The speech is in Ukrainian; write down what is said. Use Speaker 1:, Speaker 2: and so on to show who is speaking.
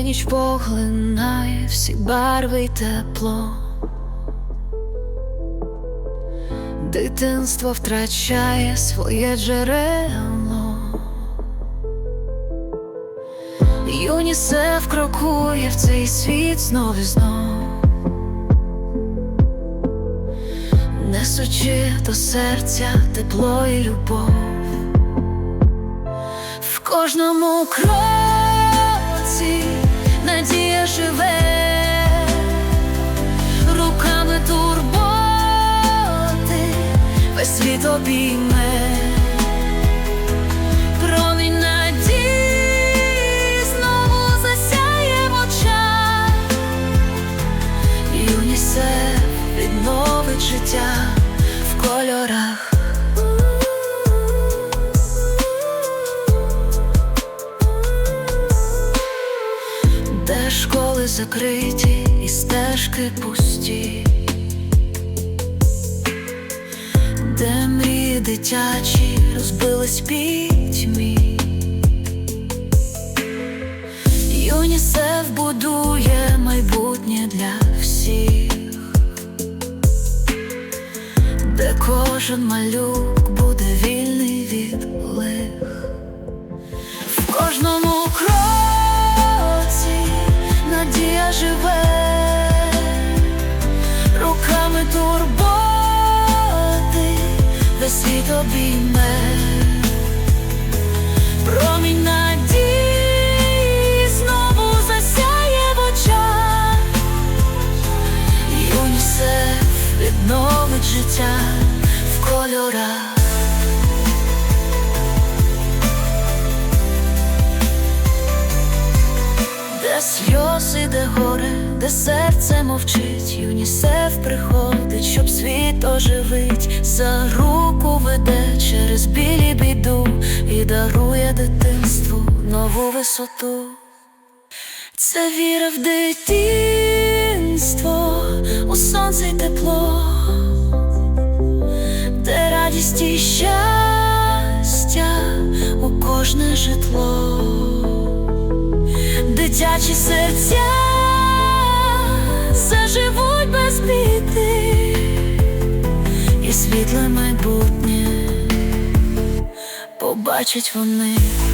Speaker 1: ніч поглинає всі барви й тепло. Дитинство втрачає своє джерело. Юнісеф крокує в цей світ знов і знов, несучи до серця тепло і любов. В кожному кроці світ обійме. Промінь надії знову засяє в очах. ЮНІСЕФ відновить життя в кольорах. Де школи закриті і стежки пусті, дитячі розбились пітьмі. ЮНІСЕФ будує майбутнє для всіх, де кожен малюк буде вільний від лих. В кожному світ обійме, промінь надії знову засяє в очах, ЮНІСЕФ відновить життя в кольорах. Де сльози, де горе, де серце мовчить, ЮНІСЕФ приходить, щоб світ оживить, за через білі біду і дарує дитинству нову висоту. Це віра в дитинство, у сонце й тепло, де радість і щастя у кожне житло дитячі серця заживуть без біди і світле майбутнє побачать вони.